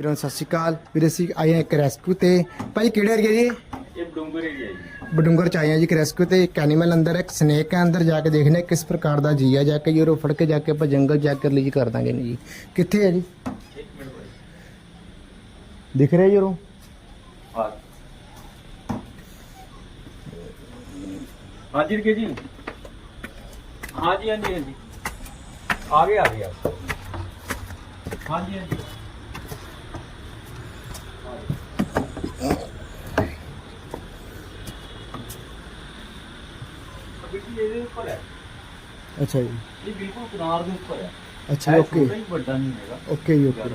ਵੀਰਾਂ ਨੂੰ ਸਤਿ ਸ਼੍ਰੀ ਅਕਾਲ। ਵੀਰੇ ਅਸੀਂ ਆਏ ਹਾਂ ਇੱਕ ਰੈਸਕਿਊ ਤੇ। ਭਾਈ ਕਿਹੜੇ ਏਰੀਆ ਜੀ? ਇਹ ਬਡੂੰਗਰ ਏਰੀਆ ਜੀ। ਬਡੂੰਗਰ ਚ ਆਏ ਹਾਂ ਜੀ ਇੱਕ ਰੈਸਕਿਊ ਤੇ। ਇੱਕ ਐਨੀਮਲ ਅੰਦਰ ਇੱਕ ਸਨੇਕ ਹੈ। ਅੰਦਰ ਜਾ ਕੇ ਦੇਖਨੇ ਕਿਸ ਪ੍ਰਕਾਰ ਦਾ ਜੀ ਆ। ਜਾ ਕੇ ਯੂਰੋ ਫੜ ਕੇ ਜਾ ਕੇ ਆਪਾਂ ਜੰਗਲ ਜਾ ਕੇ ਰਿਲੀਜ਼ ਕਰ ਦਾਂਗੇ ਜੀ। ਕਿੱਥੇ ਹੈ ਜੀ? ਦਿਖ ਰਿਹਾ ਯੂਰੋ ਹਾਂਜੀ ਰਕੇ ਜੀ। ਹਾਂਜੀ ਹਾਂਜੀ ਹਾਂਜੀ। ਆ ਗਏ ਆ ਗਏ। ਹਾਂਜੀ ਹਾਂਜੀ। ਉੱਪਰ ਹੈ। ਅੱਛਾ ਜੀ। ਇਹ ਬਿਲਕੁਲ ਕਿਨਾਰ ਦੇ ਉੱਪਰ ਹੈ। ਅੱਛਾ ਓਕੇ ਹੀ ਵੱਡਾ ਨਹੀਂ ਹੈਗਾ। ਓਕੇ ਜੀ ਓਕੇ।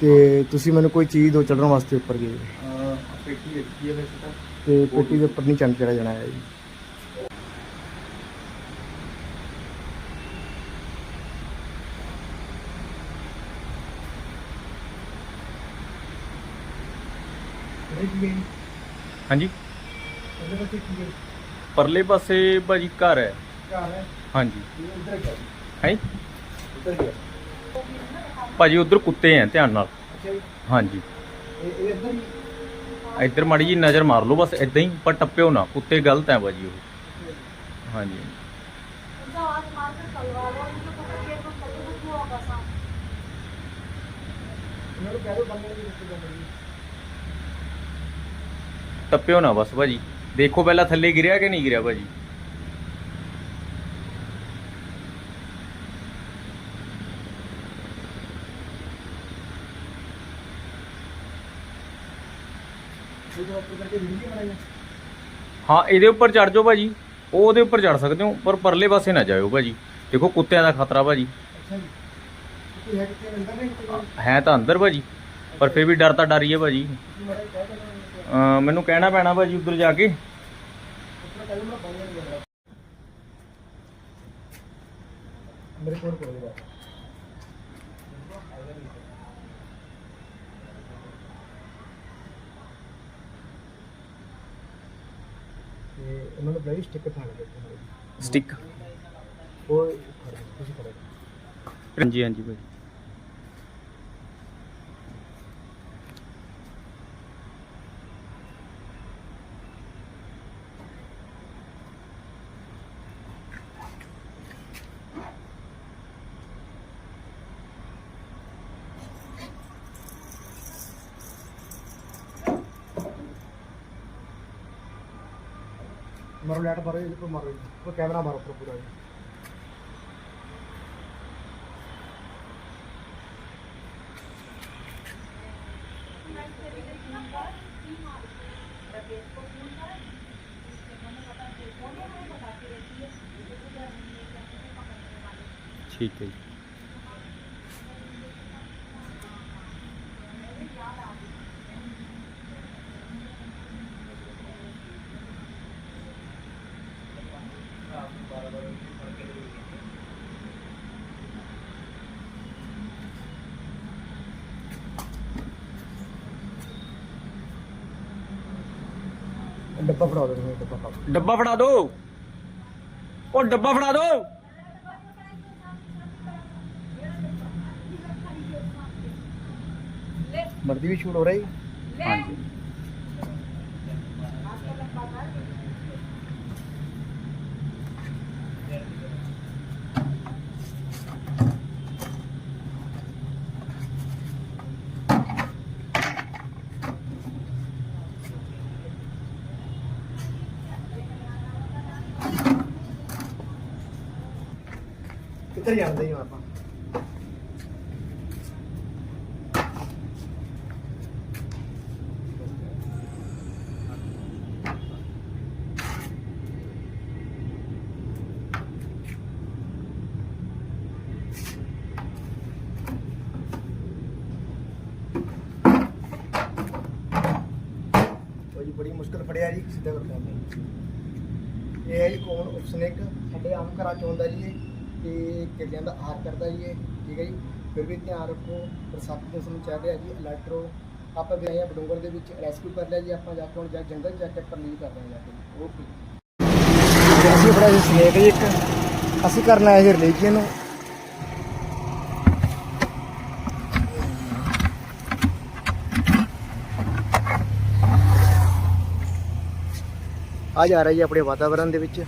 ਤੇ ਤੁਸੀਂ ਮੈਨੂੰ ਕੋਈ ਚੀਜ਼ ਦੋ ਚੜਨ ਵਾਸਤੇ ਉੱਪਰ ਗਏ। ਅਹ ਪੇਟੀ ਰੱਖੀ ਹੈ ਵੈਸੇ ਤਾਂ। ਤੇ ਪੇਟੀ ਦੇ ਉੱਪਰ ਨਹੀਂ ਚੰਨ ਚੜਾ ਜਾਣਾ ਹੈ ਜੀ। ਹਾਂਜੀ। ਪਰਲੇ ਪਾਸੇ ਭਾਜੀ ਘਰ ਹੈ। ਹਾਂਜੀ। ਹੈ। ਭਾਜੀ ਉਧਰ ਕੁੱਤੇ ਹੈ ਧਿਆਨ ਨਾਲ। ਹਾਂਜੀ। ਇੱਧਰ ਮਾੜੀ ਜੀ ਨਜ਼ਰ ਮਾਰ ਲਓ ਬਸ ਇਦਾਂ ਹੀ ਪਰ ਟੱਪਿਓ ਨਾ। ਕੁੱਤੇ ਗਲਤ ਹੈ ਭਾਜੀ ਉਹ। ਹਾਂਜੀ। ਟੱਪਿਓ ਨਾ ਬਸ ਭਾਜੀ। ਦੇਖੋ ਪਹਿਲਾਂ ਥੱਲੇ ਗਿਰਿਆ ਕਿ ਨਹੀਂ ਗਿਰਿਆ ਭਾਜੀ? ਹਾਂ ਇਹਦੇ ਉੱਪਰ ਚੜ ਜਾਓ ਭਾਜੀ। ਉਹ ਉਹਦੇ ਉੱਪਰ ਚੜ ਸਕਦੇ ਹੋ ਪਰ ਪਰਲੇ ਪਾਸੇ ਨਾ ਜਾਇਓ ਭਾਜੀ। ਦੇਖੋ ਕੁੱਤਿਆਂ ਦਾ ਖਤਰਾ ਭਾਜੀ। ਹੈ ਤਾਂ ਅੰਦਰ ਭਾਜੀ ਪਰ ਫਿਰ ਵੀ ਡਰ ਤਾਂ ਡਰ ਹੀ ਹੈ ਭਾਜੀ। ਮੈਨੂੰ ਕਹਿਣਾ ਪੈਣਾ ਭਾਜੀ ਉੱਧਰ ਜਾ ਕੇ। ਮੇਰੇ ਕੋਲ ਕੋਈ ਨਹੀਂ। ਤੇ ਉਹਨਾਂ ਨੂੰ ਬੜੀ ਸਟਿੱਕ ਖਾਣ ਦੇ ਸਟਿਕ ਉਹ ਖੜੇ, ਤੁਸੀਂ ਖੜੇ ਹਾਂਜੀ ਹਾਂਜੀ ਭਾਜੀ ਮਾਰੋ ਲੈਟ ਮਾਰੋ ਇਹਦੇ ਕੋਲ ਮਾਰੋ ਉਹ ਕੈਮਰਾ ਮਾਰੋ ਉੱਪਰ ਪੂਰਾ ਜੀ ਠੀਕ ਹੈ ਜੀ ਡੱਬਾ ਫੜਾ ਦਿਓ ਤੁਸੀਂ ਡੱਬਾ ਫੜਾ ਦਿਓ। ਡੱਬਾ ਫੜਾ ਦਿਓ ਉਹ ਡੱਬਾ ਫੜਾ ਦਿਓ ਵਰਦੀ ਕਿੱਧਰ ਜਾਂਦੇ ਹਾਂ ਆਪਾਂ? ਜੀ ਬੜੀ ਮੁਸ਼ਕਲ ਫੜਿਆ ਜੀ, ਸਿੱਧਾ ਕਰ ਲਿਆ ਇਹ ਹੈ ਜੀ ਕੋਨ ਉਪਸਨੇਕ ਸਾਡੇ ਆਮ ਘਰਾਂ ਚ ਹੁੰਦਾ ਜੀ ਇਹ। ਤੇ ਕਿਰਿਆਂ ਦਾ ਆਰ ਕਰਦਾ ਜੀ ਇਹ ਠੀਕ ਹੈ ਜੀ? ਫਿਰ ਵੀ ਧਿਆਨ ਰੱਖੋ ਬਰਸਾਤੀ ਮੌਸਮ ਚੱਲ ਰਿਹਾ ਜੀ ਅਲਰਟ ਰਹੋ। ਆਪਾਂ ਗਏ ਆ ਬਡੂੰਗਰ ਦੇ ਵਿੱਚ ਰੈਸਕਿਊ ਕਰ ਲਿਆ ਜੀ ਆਪਾਂ ਜਾ ਕੇ ਹੁਣ ਜਾ ਜੰਗਲ ਚੈੱਕ ਕੇ ਪਰਲੀਨ ਕਰ ਰਹੇ ਹਾਂ ਜੀ। ਓਕੇ ਅਸੀਂ ਬੜਾ ਜੀ ਸਨੇਕ ਜੀ ਇੱਕ। ਅਸੀਂ ਕਰਨਾ ਹੈ ਜੀ ਰਿਲੀਜ਼ ਆ ਜਾ ਰਿਹਾ ਜੀ ਆਪਣੇ ਵਾਤਾਵਰਣ ਦੇ ਵਿੱਚ।